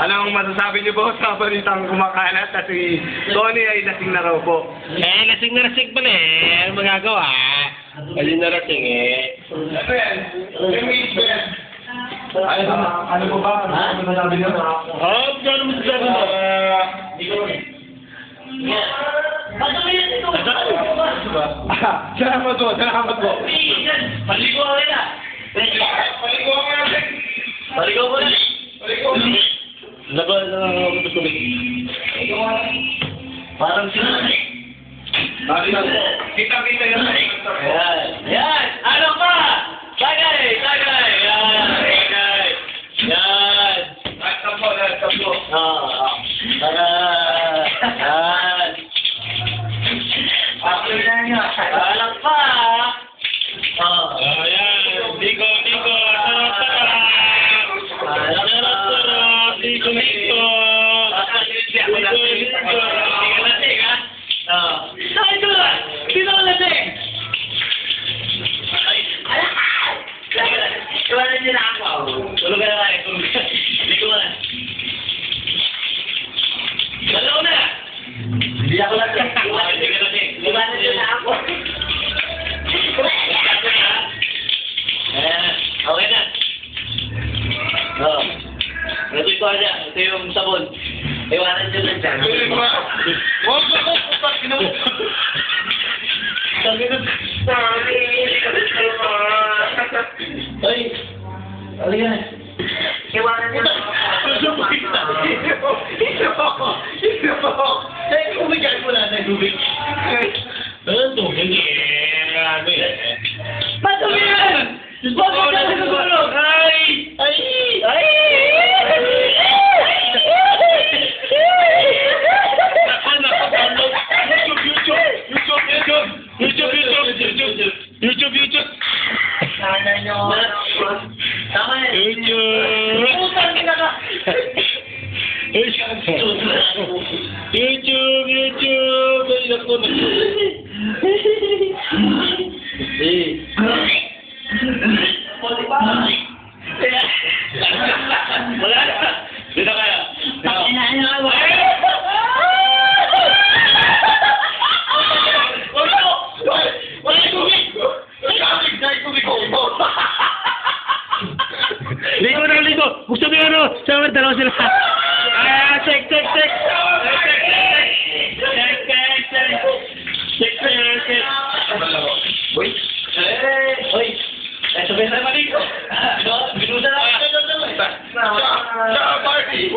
Anong masasabi niyo po sa balitang kumakalat at si Tony ay lasing na raw po? Eh, lasing na lasing pala eh. Ano magagawa? Ayun na lasing eh. Ano? Engagement. Ano, ano po ba? Ano masasabi niyo? Oh, gano'n mo sasabi mo? Salamat po, salamat po. Paligo ka na. Paligaw ka natin. Paligaw ka natin. Paligaw ka natin. Laba na ako gusto ko. Parang sila. Parang sila. Kita-kita yan. Ayan. Ayan. Ano pa? Kaya Kumento! Tulog ka na nga eh. Hindi ko na. Dalaw na! Hindi ako na. Lumanan na ako. kwarya. Ano, ito yung sabon. Iwanan nyo lang dyan. Pili ba? Huwag ba ko kapag ginawa? Sabi na, Mami, Ay, alin. Iwanan nyo lang. Susubay na. Ito ako. Ito ako. Ay, umigay mo na ano na tubig. Ano tubig? Eh, ano eh. Matubig yan! Matubig! Sana niyo. Tama yan. YouTube. Putang ina ka! YouTube, YouTube. Ay, nako, nako. Eh. Wala na. Gusto mo yung ano? Summer, dalawa sila. Ah, check, check, check. Party!